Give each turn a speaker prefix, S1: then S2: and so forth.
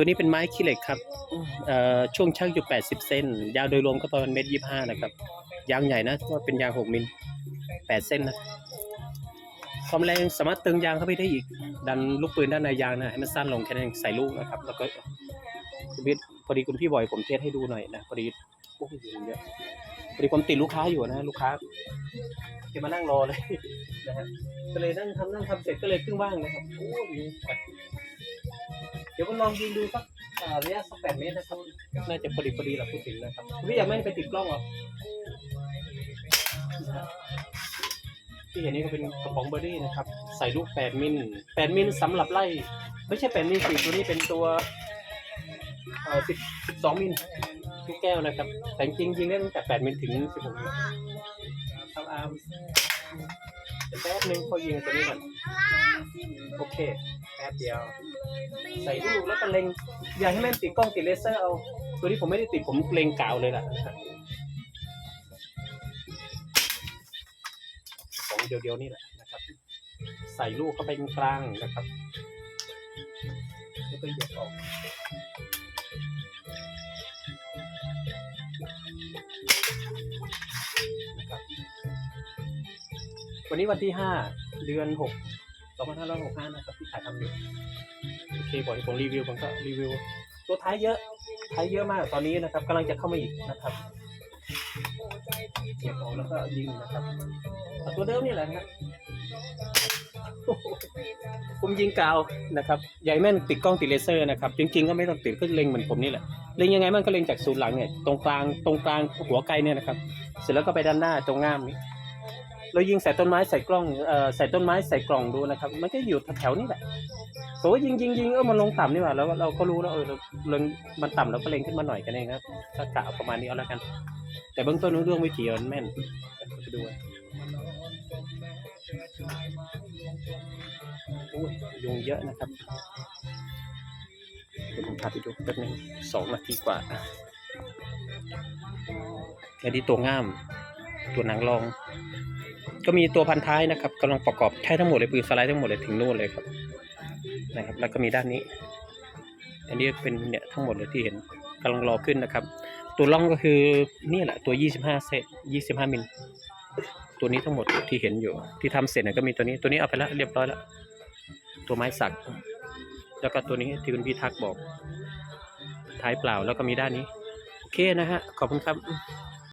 S1: ตัวนี้เป็นไม้ขี้เหล็กครับเอ่อช่วงช่างอยู่ 80 เส้น ยาวโดยรวมก็ประมาณเมตรยี่ห้านะครับ ยางใหญ่นะว่าเป็นยาง 6 มิล 8 เส้นนะ ความแรงสามารถเติมยางเข้าไปได้อีก ดันลูกปืนด้านในยางนะให้มันสั้นลงแค่นั้นเองใส่ลูกนะครับ แล้วก็คุณพี่พอดีคุณพี่บอยผมเทสให้ดูหน่อยนะ พอดีโอ้ยยุงเยอะพอดีผมติดลูกค้าอยู่นะลูกค้าจะมานั่งรอเลยนะฮะก็เลยนั่งทำนั่งทำเสร็จก็เลยครึ่งว่างนะครับโอ้ยยุงกั ดเดี๋ยวผมลองยิงดูสักอ่าระยะสักแปดเมตรนะครับน่าจะพอดีพอดีแหละพูดถึงนะครับพี่อยากไม่ไปติดกล้องหรอกที่เห็นนี่ก็เป็นกระป๋องเบอร์รี่นะครับ ใส่ลูก8มิล8มิลสำหรับไล่ ไม่ใช่8มิลสิตัวนี้เป็นตัวเอ่อ10 12มิลลูกแก้วนะครับ แต่จริงๆยิงได้ตั้งแต่8มิลถึง16มิลครับอาร์ม แป๊บนึงพอยิงตัวนี้ก่อน โอเค แป๊บเดียว ใส่ลูกแล้วก็เล็ง อย่าให้แม่นติดกล้องติดเลเซอร์เอา ตัวนี้ผมไม่ได้ติดผมเล็งกาวเลยล่ะของเดียวๆนี่แหละนะครับ ใส่ลูกเข้าไปกลางนะครับ แล้วก็เหยียบออก นะครับวันนี้วันที่ห้าเดือนหกสองพันห้าร้อยหกห้านะครับที่ถ่ายทำอยู่โอเคบอกให้ผมรีวิวผมก็รีวิว ตัวท้ายเยอะท้ายเยอะมากตอนนี้นะครับกำลังจะเข้ามาอีกนะครับเก็บออกแล้วก็ยิงนะครับ ตัวเดิมนี่แหละนะครับ ผมยิงกาวนะครับใหญ่แม่นติดกล้องติดเลเซอร์นะครับจริงๆก็ไม่ต้องติดก็เล็งเหมือนผมนี่แหละเล็งยังไงมันก็เล็งจากศูนย์หลังเนี่ยตรงกลางตรงกลางหัวไกลเนี่ยนะครับเสร็จแล้วก็ไปด้านหน้าตรงง่ามนี้เรายิงใส่ต้นไม้ใส่กล้องเอ่อใส่ต้นไม้ใส่กล่องดูนะครับ มันก็อยู่แถวๆนี้แหละโอ้ยิงยิงยิงเออมันลงต่ำนี่หว่าแล้วเราก็รู้แล้วเออเราเล็งมันต่ำเราก็เล็งขึ้นมาหน่อยกันเองครับก็กะเอาประมาณนี้เอาล้วกัน แต่เบื้องต้นเรื่องวิธีมันแม่นไปดูโอ้ยยุงเยอะนะครับเดี๋ยวผมพาไปดูแป๊บนึงสองนาทีกว่าอันนี้ตัวง่าม ตัวนังรอง ก็มีตัวพันท้ายนะครับกำลังประกอบใช้ทั้งหมดเลยปืนสไลด์ทั้งหมดเลยถึงโน่นเลยครับ นะครับ แล้วก็มีด้านนี้ อันนี้เป็นเนี่ยทั้งหมดเลยที่เห็นกำลังรอขึ้นนะครับ ตัวล่องก็คือนี่แหละตัว 25 เซต25 มิล ตัวนี้ทั้งหมดที่เห็นอยู่ ที่ทำเสร็จเนี่ยก็มีตัวนี้ตัวนี้เอาไปแล้วเรียบร้อยแล้วตัวไม้สัก แล้วก็ตัวนี้ที่คุณพี่ทักบอก ท้ายเปล่าแล้วก็มีด้านนี้ โอเคนะฮะ ขอบคุณครับ